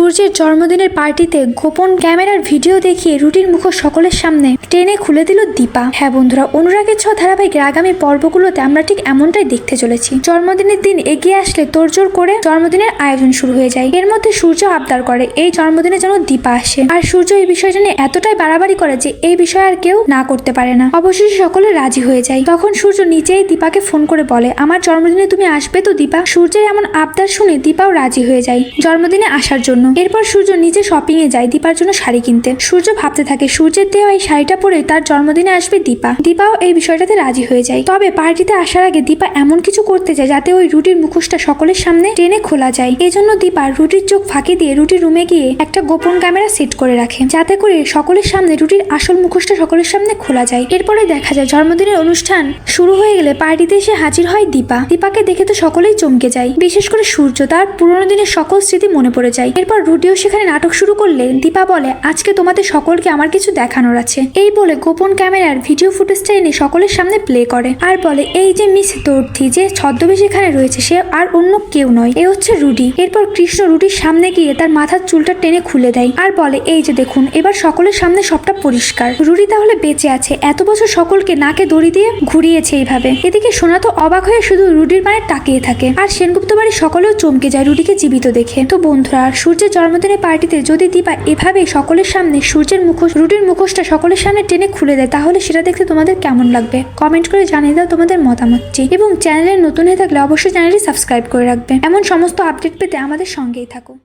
সূর্যের জন্মদিনের পার্টিতে গোপন ক্যামেরার ভিডিও দেখিয়ে রুটির মুখ সকলের সামনে। টেনে খুলে দিল দীপা। হ্যাঁ বন্ধুরা, অনুরাগের ছ ধারাবাহিকের আগামী পর্বগুলোতে আমরা ঠিক এমনটাই দেখতে চলেছি। জন্মদিনের দিন এগিয়ে আসলে তোড়জোড় করে জন্মদিনের আয়োজন শুরু হয়ে যায়। এর মধ্যে সূর্য আবদার করে, এই জন্মদিনে যেন দীপা আসে। আর সূর্য এই বিষয়টা নিয়ে এতটাই বাড়াবাড়ি করে যে এই বিষয়ে আর কেউ না করতে পারে না। অবশেষে সকলে রাজি হয়ে যায়। তখন সূর্য নিজেই দীপাকে ফোন করে বলে, আমার জন্মদিনে তুমি আসবে তো দীপা? সূর্যের এমন আবদার শুনে দীপাও রাজি হয়ে যায় জন্মদিনে আসার জন্য। এরপর সূর্য নিজে শপিং এ যায় দীপার জন্য শাড়ি কিনতে। সূর্য ভাবতে থাকে, সূর্যের দেওয়া এই শাড়িটা পরে তার জন্মদিনে আসবে দীপা। দীপাও এই বিষয়টাতে রাজি হয়ে যায়। তবে পার্টিতে আসার আগে দীপা এমন কিছু করতে চায় যাতে ওই রুটির মুখোশটা সকলের সামনে টেনে খোলা যায়। এজন্য দীপা রুটির চোখ ফাঁকি দিয়ে রুটির রুমে গিয়ে একটা গোপন ক্যামেরা সেট করে রাখে, যাতে করে সকলের সামনে রুটির আসল মুখোশটা সকলের সামনে খোলা যায়। এরপরে দেখা যায় জন্মদিনের অনুষ্ঠান শুরু হয়ে গেলে পার্টিতে এসে হাজির হয় দীপা। দীপাকে দেখে তো সকলেই চমকে যায়। বিশেষ করে সূর্য, তার পুরোনো দিনের সকল স্মৃতি মনে পড়ে যায়। এরপর রুটিও সেখানে নাটক শুরু করলে দীপা বলে, আজকে তোমাদের সকলকে আমার কিছু দেখানোর আছে। এই বলে গোপন ক্যামেরার ভিডিও ফুটেজটা এনে সকলের সামনে প্লে করে। আর বলে, এই যে মিস দর্থি যে ছদ্মবেশ এখানে রয়েছে, সে আর অন্য কেউ নয়। এ হচ্ছে রুডি। এরপর কৃষ্ণ রুটির সামনে গিয়ে তার মাথার চুলটা টেনে খুলে দেয়। আর বলে, এই যে দেখুন, এবার সকলের সামনে সবটা পরিষ্কার। রুডি তাহলে বেঁচে আছে। এত বছর সকলকে নাকে দড়ি দিয়ে ঘুরিয়েছে এইভাবে। এদিকে সোনা তো অবাক হয়ে শুধু রুডির মানে তাকিয়ে থাকে। আর সেনগুপ্ত বাড়ির সকলেও চমকে যায় রুডিকে জীবিত দেখে। তো বন্ধুরা সূর্যের জন্মদিনের পার্টিতে যদি দীপা এভাবে সকলের সামনে সূর্যের মুখোশ রুটির মুখোশটা সকলের সামনে টেনে খুলে দেয়, তাহলে সেটা দেখতে তোমাদের কেমন লাগবে? কমেন্ট করে জানিয়ে দাও তোমাদের মতামতটি এবং চ্যানেলে নতুন হয়ে থাকলে অবশ্যই চ্যানেলটি সাবস্ক্রাইব করে রাখবে। এমন সমস্ত আপডেট পেতে আমাদের সঙ্গেই থাকো।